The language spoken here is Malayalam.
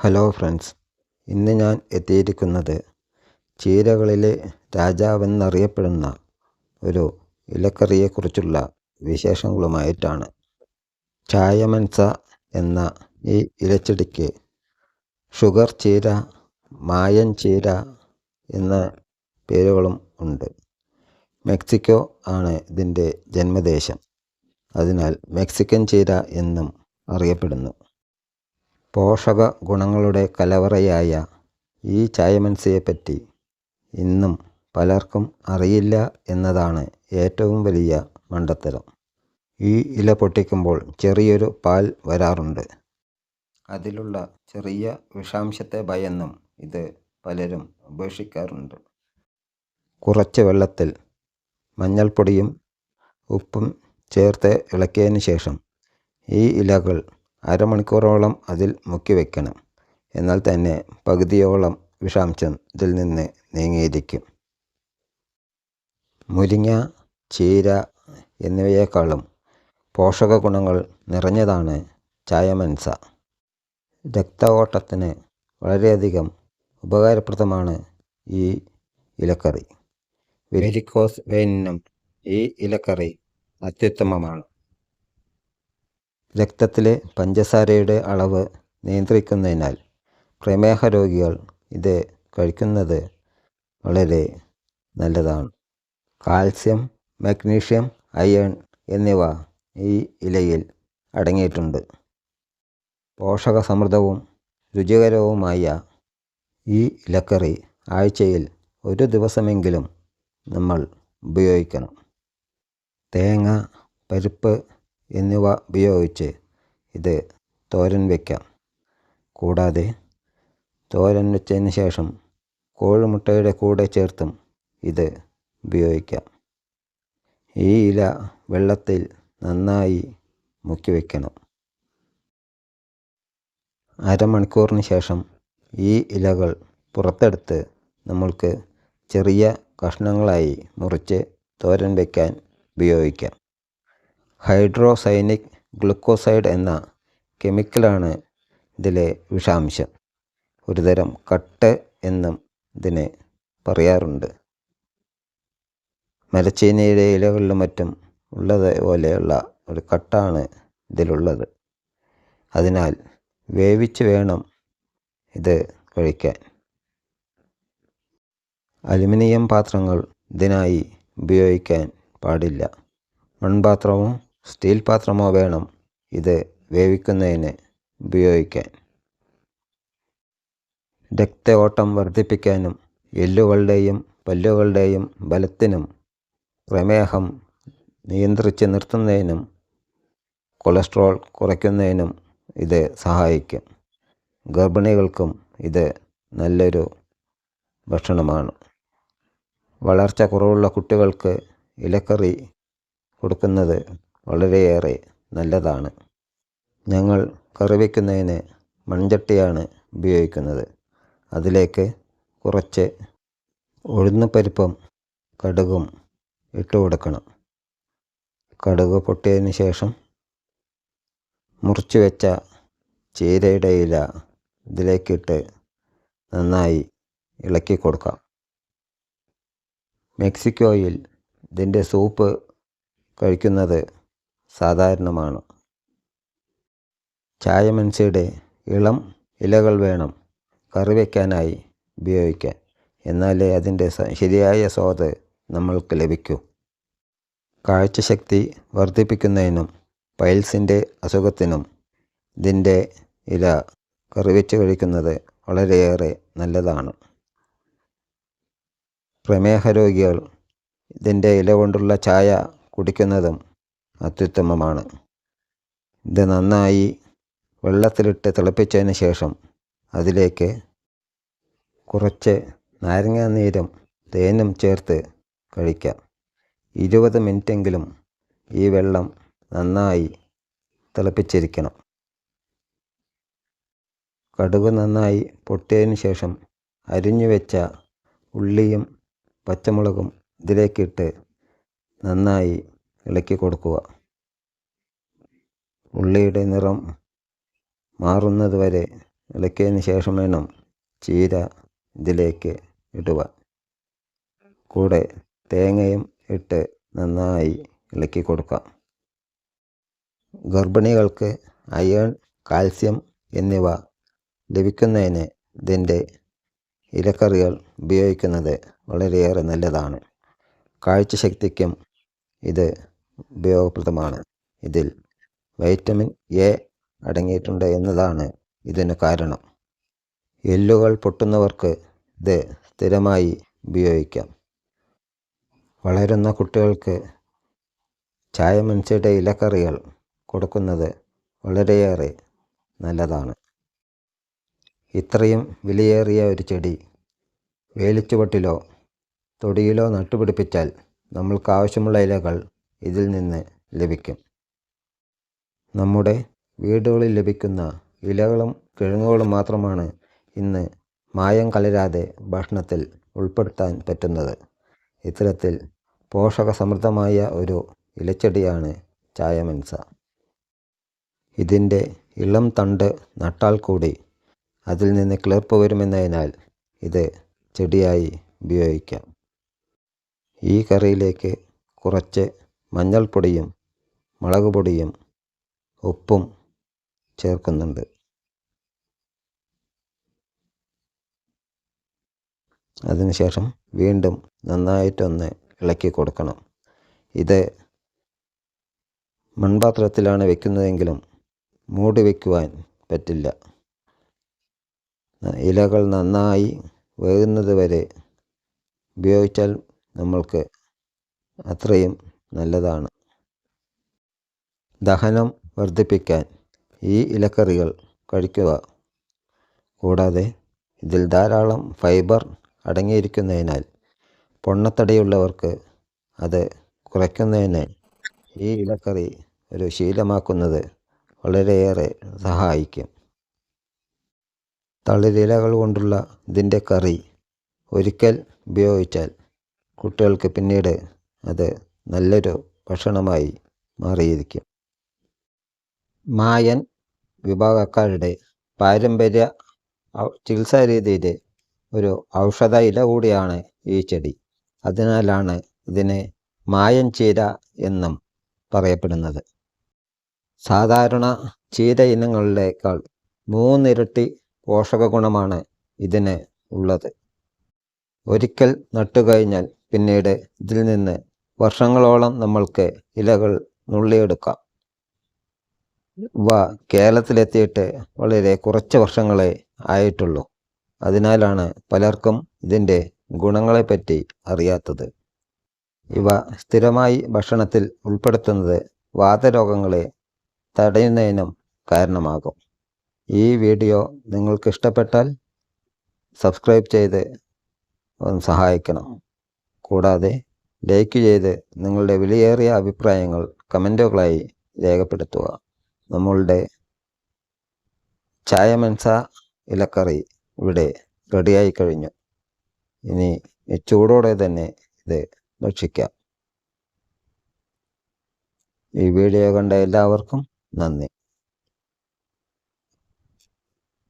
Hello friends. ഇന്ന് ഞാൻ എത്തിയിരിക്കുന്നത് ചീരകളിലെ രാജാവെന്നറിയപ്പെടുന്ന ഒരു ഇലക്കറിയെക്കുറിച്ചുള്ള വിശേഷങ്ങളുമായിട്ടാണ്. ചായമൻസ എന്ന ഈ ഇലച്ചെടിക്ക് ഷുഗർ ചീര മായൻ ചീര എന്ന പേരുകളും ഉണ്ട്. മെക്സിക്കോ ആണ് ഇതിന്റെ ജന്മദേശം. അതിനാൽ മെക്സിക്കൻ ചീര എന്നും അറിയപ്പെടുന്നു. പോഷക ഗുണങ്ങളുടെ കലവറയായ ഈ ചായമൻസയെപ്പറ്റി ഇന്നും പലർക്കും അറിയില്ല എന്നതാണ് ഏറ്റവും വലിയ മണ്ടത്തരം. ഈ ഇല പൊട്ടിക്കുമ്പോൾ ചെറിയൊരു പാൽ വരാറുണ്ട്. അതിലുള്ള ചെറിയ വിഷാംശത്തെ ഭയന്നും ഇത് പലരും ഉപേക്ഷിക്കാറുണ്ട്. കുറച്ച് വെള്ളത്തിൽ മഞ്ഞൾപ്പൊടിയും ഉപ്പും ചേർത്ത് ഇളക്കിയതിന് ശേഷം ഈ ഇലകൾ അരമണിക്കൂറോളം അതിൽ മുക്കി വെക്കണം എന്നാൽ തന്നെ പകുതിയോളം വിഷാംശം ഇതിൽ നിന്ന് നീങ്ങിയിരിക്കും. മുരിങ്ങ ചീര എന്നിവയേക്കാളും പോഷക ഗുണങ്ങൾ നിറഞ്ഞതാണ് ചായമൻസ. രക്ത ഓട്ടത്തിന് വളരെയധികം ഉപകാരപ്രദമാണ് ഈ ഇലക്കറി. വെരിക്കോസ് വെയിനിനും ഈ ഇലക്കറി അത്യുത്തമമാണ്. രക്തത്തിലെ പഞ്ചസാരയുടെ അളവ് നിയന്ത്രിക്കുന്നതിനാൽ പ്രമേഹ രോഗികൾ ഇത് കഴിക്കുന്നത് വളരെ നല്ലതാണ്. കാൽസ്യം മഗ്നീഷ്യം അയൺ എന്നിവ ഈ ഇലയിൽ അടങ്ങിയിട്ടുണ്ട്. പോഷകസമൃദ്ധവും രുചികരവുമായ ഈ ഇലക്കറി ആഴ്ചയിൽ ഒരു ദിവസമെങ്കിലും നമ്മൾ ഉപയോഗിക്കണം. തേങ്ങ പരിപ്പ് എന്നിവ ഉപയോഗിച്ച് ഇത് തോരൻ വയ്ക്കാം കൂടാതെ തോരൻ വെച്ചതിന് ശേഷം കോഴിമുട്ടയുടെ കൂടെ ചേർത്തും ഇത് ഉപയോഗിക്കാം. ഈ ഇല വെള്ളത്തിൽ നന്നായി മുക്കി വയ്ക്കണം അരമണിക്കൂറിന് ശേഷം ഈ ഇലകൾ പുറത്തെടുത്ത് നമ്മൾക്ക് ചെറിയ കഷ്ണങ്ങളായി മുറിച്ച് തോരൻ വയ്ക്കാൻ ഉപയോഗിക്കാം. ഹൈഡ്രോസൈനിക് ഗ്ലൂക്കോസൈഡ് എന്ന കെമിക്കലാണ് ഇതിലെ വിഷാംശം. ഒരുതരം കട്ട് എന്നും ഇതിനെ പറയാറുണ്ട്. മരച്ചീനിയുടെ ഇലകളിലും മറ്റും ഉള്ളത് പോലെയുള്ള ഒരു കട്ടാണ് ഇതിലുള്ളത്. അതിനാൽ വേവിച്ച് വേണം ഇത് കഴിക്കാൻ. അലുമിനിയം പാത്രങ്ങൾ ഇതിനായി ഉപയോഗിക്കാൻ പാടില്ല. മൺപാത്രമോ സ്റ്റീൽ പാത്രമോ വേണം? ഇത് വേവിക്കുന്നതിന് ഉപയോഗിക്കാൻ. രക്ത ഓട്ടം വർദ്ധിപ്പിക്കാനും എല്ലുകളുടെയും പല്ലുകളുടെയും ബലത്തിനും പ്രമേഹം നിയന്ത്രിച്ച് നിർത്തുന്നതിനും കൊളസ്ട്രോൾ കുറയ്ക്കുന്നതിനും ഇത് സഹായിക്കും. ഗർഭിണികൾക്കും ഇത് നല്ലൊരു ഭക്ഷണമാണ്. വളർച്ച കുറവുള്ള കുട്ടികൾക്ക് ഇലക്കറി കൊടുക്കുന്നത് വളരെയേറെ നല്ലതാണ്. ഞങ്ങൾ കറി വയ്ക്കുന്നതിന് മൺചട്ടിയാണ് ഉപയോഗിക്കുന്നത്. അതിലേക്ക് കുറച്ച് ഉഴുന്നുപരിപ്പും കടുകും ഇട്ട് കൊടുക്കണം. കടുക് പൊട്ടിയതിന് ശേഷം മുറിച്ചു വെച്ച ചീരയുടെ ഇല ഇതിലേക്കിട്ട് നന്നായി ഇളക്കി കൊടുക്കാം. മെക്സിക്കോയിൽ ഇതിന്റെ സൂപ്പ് കഴിക്കുന്നത് സാധാരണമാണ്. ചായമൻസിയുടെ ഇളം ഇലകൾ വേണം കറി വയ്ക്കാനായി ഉപയോഗിക്കാൻ. എന്നാലേ അതിന്റെ ശരിയായ സ്വാദ് നമ്മൾക്ക് ലഭിക്കൂ. കാഴ്ചശക്തി വർദ്ധിപ്പിക്കുന്നതിനും പൈൽസിന്റെ അസുഖത്തിനും ഇതിന്റെ ഇല കറി വെച്ച് കഴിക്കുന്നത് വളരെയേറെ നല്ലതാണ്. പ്രമേഹ രോഗികൾ ഇതിന്റെ ഇല കൊണ്ടുള്ള ചായ കുടിക്കുന്നതും അത്യുത്തമമാണ്. ഇത് നന്നായി വെള്ളത്തിലിട്ട് തിളപ്പിച്ചതിന് ശേഷം അതിലേക്ക് കുറച്ച് നാരങ്ങാനീരും തേനും ചേർത്ത് കഴിക്കാം. ഇരുപത് മിനിറ്റെങ്കിലും ഈ വെള്ളം നന്നായി തിളപ്പിച്ചിരിക്കണം. കടുക് നന്നായി പൊട്ടിയതിന് ശേഷം അരിഞ്ഞു വെച്ച ഉള്ളിയും പച്ചമുളകും ഇതിലേക്കിട്ട് നന്നായി ഇളക്കി കൊടുക്കുക. ഉള്ളിയുടെ നിറം മാറുന്നത് വരെ ഇളക്കിയതിന് ശേഷം വേണം ചീര ഇതിലേക്ക് ഇടുക കൂടെ തേങ്ങയും ഇട്ട് നന്നായി ഇളക്കി കൊടുക്കാം. ഗർഭിണികൾക്ക് അയൺ കാൽസ്യം എന്നിവ ലഭിക്കുന്നതിന് ഇതിന്റെ ഇലക്കറികൾ ഉപയോഗിക്കുന്നത് വളരെയേറെ നല്ലതാണ്. കാഴ്ചശക്തിക്കും ഇത് ഉപയോഗപ്രദമാണ്. ഇതിൽ വൈറ്റമിൻ എ അടങ്ങിയിട്ടുണ്ട് എന്നതാണ് ഇതിന് കാരണം. എല്ലുകൾ പൊട്ടുന്നവർക്ക് ഇത് സ്ഥിരമായി ഉപയോഗിക്കാം. വളരുന്ന കുട്ടികൾക്ക് ചായമൻസിയുടെ ഇലക്കറികൾ കൊടുക്കുന്നത് വളരെയേറെ നല്ലതാണ്. ഇത്രയും വിലയേറിയ ഒരു ചെടി വേലിച്ചുവട്ടിലോ തൊടിയിലോ നട്ടുപിടിപ്പിച്ചാൽ നമ്മൾക്ക് ആവശ്യമുള്ള ഇലകൾ ഇതിൽ നിന്ന് ലഭിക്കും. നമ്മുടെ വീടുകളിൽ ലഭിക്കുന്ന ഇലകളും കിഴങ്ങുകളും മാത്രമാണ് ഇന്ന് മായം കലരാതെ ഭക്ഷണത്തിൽ ഉൾപ്പെടുത്താൻ പറ്റുന്നത്. ഇത്തരത്തിൽ പോഷക സമൃദ്ധമായ ഒരു ഇലച്ചെടിയാണ് ചായമൻസ. ഇതിന്റെ ഇളം തണ്ട് നട്ടാൽ കൂടി അതിൽ നിന്ന് കിളിർപ്പ് വരുമെന്നതിനാൽ ഇത് ചെടിയായി ഉപയോഗിക്കാം. ഈ കറിയിലേക്ക് കുറച്ച് മഞ്ഞൾപ്പൊടിയും മുളക് പൊടിയും ഉപ്പും ചേർക്കുന്നുണ്ട്. അതിനുശേഷം വീണ്ടും നന്നായിട്ടൊന്ന് ഇളക്കി കൊടുക്കണം. ഇത് മൺപാത്രത്തിലാണ് വെക്കുന്നതെങ്കിലും മൂടി വയ്ക്കുവാൻ പറ്റില്ല. ഇലകൾ നന്നായി വേകുന്നത് വരെ ഉപയോഗിച്ചാൽ നമ്മൾക്ക് അത്രയും നല്ലതാണ്. ദഹനം വർദ്ധിപ്പിക്കാൻ ഈ ഇലക്കറികൾ കഴിക്കുക. കൂടാതെ ഇതിൽ ധാരാളം ഫൈബർ അടങ്ങിയിരിക്കുന്നതിനാൽ പൊണ്ണത്തടിയുള്ളവർക്ക് അത് കുറയ്ക്കുന്നതിന് ഈ ഇലക്കറി ഒരു ശീലമാക്കുന്നത് വളരെയേറെ സഹായിക്കും. തളിരിലകൾ കൊണ്ടുള്ള ഇതിന്റെ കറി ഒരിക്കൽ ഉപയോഗിച്ചാൽ കുട്ടികൾക്ക് പിന്നീട് അത് നല്ലൊരു ഭക്ഷണമായി മാറിയിരിക്കും. മായൻ വിഭാഗക്കാരുടെ പാരമ്പര്യ ചികിത്സാ ഒരു ഔഷധ ഇല കൂടിയാണ് ഈ ചെടി. അതിനാലാണ് ഇതിനെ മായൻ ചീര എന്നും പറയപ്പെടുന്നത്. സാധാരണ ചീര ഇനങ്ങളിലേക്കാൾ മൂന്നിരട്ടി പോഷക ഗുണമാണ് ഇതിന് ഉള്ളത്. ഒരിക്കൽ നട്ടുകഴിഞ്ഞാൽ പിന്നീട് ഇതിൽ നിന്ന് വർഷങ്ങളോളം നമ്മൾക്ക് ഇലകൾ നുള്ളിയെടുക്കാം. ഇവ കേരളത്തിലെത്തിയിട്ട് വളരെ കുറച്ച് വർഷങ്ങളെ ആയിട്ടുള്ളൂ. അതിനാലാണ് പലർക്കും ഇതിന്റെ ഗുണങ്ങളെപ്പറ്റി അറിയാത്തത്. ഇവ സ്ഥിരമായി ഭക്ഷണത്തിൽ ഉൾപ്പെടുത്തുന്നത് വാതരോഗങ്ങളെ തടയുന്നതിനും കാരണമാകും. ഈ വീഡിയോ നിങ്ങൾക്ക് ഇഷ്ടപ്പെട്ടാൽ സബ്സ്ക്രൈബ് ചെയ്ത് സഹായിക്കണം. കൂടാതെ ലൈക്ക് ചെയ്ത് നിങ്ങളുടെ വിലയേറിയ അഭിപ്രായങ്ങൾ കമന്റുകളായി രേഖപ്പെടുത്തുക. നമ്മളുടെ ചായമൻസ ഇലക്കറി ഇവിടെ റെഡിയായി കഴിഞ്ഞു. ഇനി ചൂടോടെ തന്നെ ഇത് ഭക്ഷിക്കാം. ഈ വീഡിയോ കണ്ട എല്ലാവർക്കും നന്ദി.